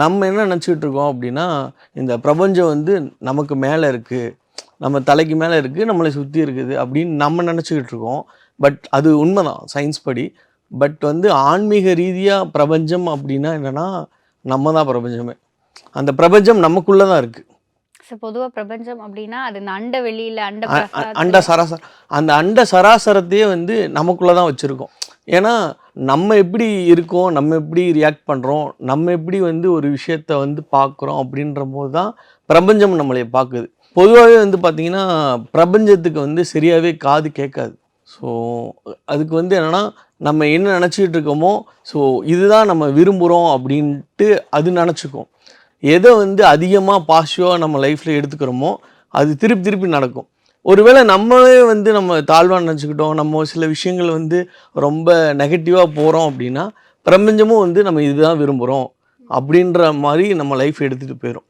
நம்ம என்ன நினச்சிக்கிட்டு இருக்கோம் அப்படின்னா இந்த பிரபஞ்சம் வந்து நமக்கு மேலே இருக்குது நம்ம தலைக்கு மேலே இருக்குது நம்மளை சுற்றி இருக்குது அப்படின்னு நம்ம நினச்சிக்கிட்டு இருக்கோம். பட் அது உண்மைதான் சயின்ஸ் படி. பட் வந்து ஆன்மீக ரீதியாக பிரபஞ்சம் அப்படின்னா என்னென்னா நம்ம தான் பிரபஞ்சமே. அந்த பிரபஞ்சம் நமக்குள்ளே தான் இருக்குது பொதுவாக பிரபஞ்சம் அப்படின்னா அது இந்த அண்ட வெளியில அண்ட அண்ட சராசர அந்த அண்ட சராசரத்தையே வந்து நமக்குள்ளே தான் வச்சுருக்கோம். ஏன்னா நம்ம எப்படி இருக்கோம் நம்ம எப்படி ரியாக்ட் பண்ணுறோம் நம்ம எப்படி வந்து ஒரு விஷயத்த வந்து பார்க்குறோம் அப்படின்ற போது தான் பிரபஞ்சம் நம்மளை பார்க்குது. பொதுவாகவே வந்து பார்த்திங்கன்னா பிரபஞ்சத்துக்கு வந்து சரியாகவே காது கேட்காது. ஸோ அதுக்கு வந்து என்னென்னா நம்ம என்ன நினச்சிக்கிட்டு இருக்கோமோ ஸோ இதுதான் நம்ம விரும்புகிறோம் அப்படின்ட்டு அது நினச்சிக்கும். எதை வந்து அதிகமாக பாசிட்டிவாக நம்ம லைஃப்பில் எடுத்துக்கிறோமோ அது திருப்பி திருப்பி நடக்கும். ஒருவேளை நம்மளே வந்து நம்ம தாழ்வாக நினச்சிக்கிட்டோம் நம்ம சில விஷயங்கள் வந்து ரொம்ப நெகட்டிவாக போகிறோம் அப்படின்னா பிரபஞ்சமும் வந்து நம்ம இதுதான் விரும்புகிறோம் அப்படின்ற மாதிரி நம்ம லைஃப் எடுத்துகிட்டு போயிடும்